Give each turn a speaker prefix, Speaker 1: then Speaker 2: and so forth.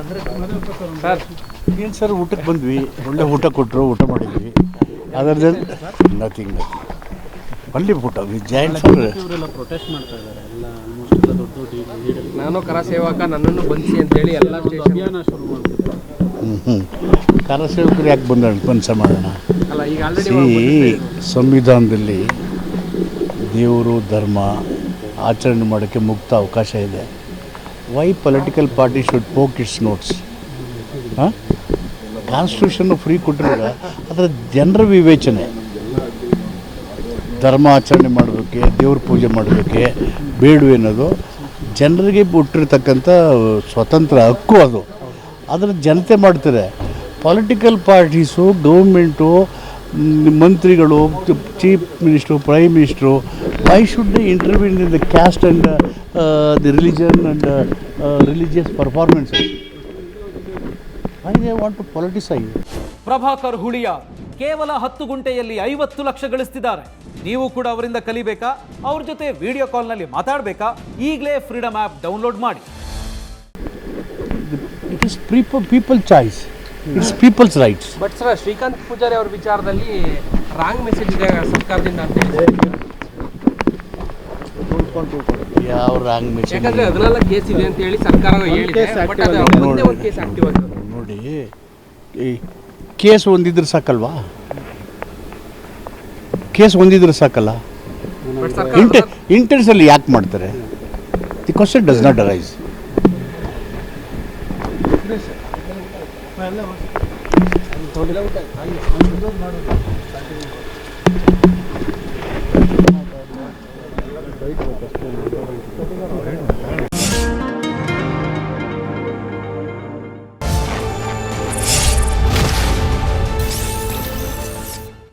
Speaker 1: Sir
Speaker 2: ಏನು sir ಊಟಕ್ಕೆ ಬಂದ್ವಿ? ಒಳ್ಳೆ ಊಟ ಕೊಟ್ಟರು ಊಟ ಮಾಡಿದ್ವಿ. ಅದರ ನಥಿಂಗ್ ನಥಿಂಗ್ ಒಳ್ಳೆ ಊಟ ವಿ ಜಾಯಿಂಟ್ ಫಾರ್
Speaker 3: ಇವರೆಲ್ಲ ಪ್ರೊಟೆಸ್ಟ್ ಮಾಡ್ತಾ ಇದ್ದಾರೆ. ಎಲ್ಲ ಆಲ್ಮೋಸ್ಟ್ ಎಲ್ಲ ದೊಡ್ಡ ದೊಡ್ಡ
Speaker 1: ನಾನು ಕರ ಸೇವಕ ನನ್ನನ್ನು ಬಂಧಿಸಿ ಅಂತೇಳಿ ಎಲ್ಲ
Speaker 3: ಅಭಿಯಾನ ಶುರು
Speaker 2: ಹ್ಞೂ ಹ್ಞೂ ಕರಸೇವಕರು ಯಾಕೆ ಬಂದ ಪಂಚ ಮಾಡೋಣ
Speaker 1: ಅಲ್ಲ ಈಗ ಆಲ್ರೆಡಿ
Speaker 2: ಈ ಸಂವಿಧಾನದಲ್ಲಿ ದೇವರು ಧರ್ಮ ಆಚರಣೆ ಮಾಡೋಕ್ಕೆ ಮುಕ್ತ ಅವಕಾಶ ಇದೆ. Why political party should poke its notes ಹಾಂ ಫ್ರೀ ಕೊಟ್ಟಿರುವಾಗ ಅದರ ಜನರ ವಿವೇಚನೆ. ಧರ್ಮ ಆಚರಣೆ ಮಾಡೋದಕ್ಕೆ ದೇವ್ರ ಪೂಜೆ ಮಾಡೋದಕ್ಕೆ ಅನ್ನೋದು ಜನರಿಗೆ ಬಿಟ್ಟಿರ್ತಕ್ಕಂಥ ಸ್ವತಂತ್ರ ಹಕ್ಕು ಅದು. ಅದನ್ನು ಜನತೆ ಮಾಡ್ತಾರೆ. ಪೊಲಿಟಿಕಲ್ ಪಾರ್ಟೀಸು ಗೌರ್ಮೆಂಟು ಮಂತ್ರಿಗಳು chief minister prime minister why should intervene in the caste and the religion and religious performance I they want to politicise
Speaker 4: Prabhakar Huliya ಕೇವಲ ಹತ್ತು ಗುಂಟೆಯಲ್ಲಿ ಐವತ್ತು ಲಕ್ಷ ಗಳಿಸ್ತಿದ್ದಾರೆ. ನೀವು ಕೂಡ ಅವರಿಂದ ಕಲಿಬೇಕಾ? ಅವ್ರ ಜೊತೆ ವಿಡಿಯೋ ಕಾಲ್ನಲ್ಲಿ ಮಾತಾಡಬೇಕಾ? ಈಗಲೇ ಫ್ರೀಡಮ್ ಆ್ಯಪ್ ಡೌನ್ಲೋಡ್ ಮಾಡಿ.
Speaker 2: It is people choice it's people's rights
Speaker 1: but sir Srikanth Poojary ಅವ್ರ ವಿಚಾರದಲ್ಲಿ ರಾಂಗ್ ಮೆಸೇಜ್ ಇದೆ ಸರ್ಕಾರದಿಂದ ಅಂತ ಹೇಳಿ.
Speaker 2: ಯಾವ ರಾಂಗ್ ಮೆಸೇಜ್
Speaker 1: ಯಾಕಂದ್ರೆ ಹದಿನಾಲ್ಕು ಕೇಸ್ ಇದೆ ಅಂತ ಹೇಳಿ ಸರ್ಕಾರ ಹೇಳಿದೆ ಬಟ್ ಅದು. ಒಂದೇ ಒಂದು ಕೇಸ್ ಆಕ್ಟಿವ್
Speaker 2: ನೋಡಿ ಈ ಕೇಸ್ ಒಂದಿದ್ರೆ ಸಾಕಲ್ವಾ? ಕೇಸ್ ಒಂದಿದ್ರೆ ಸಾಕಲ್ಲ?
Speaker 1: ಇಂಟೆನ್ಸ್ ಅಲ್ಲಿ
Speaker 2: ಇಂಟೆ ಇಂಟೆನ್ಸಲ್ಲಿ ಯಾಕೆ ಮಾಡ್ತಾರೆ? The question does not arise bike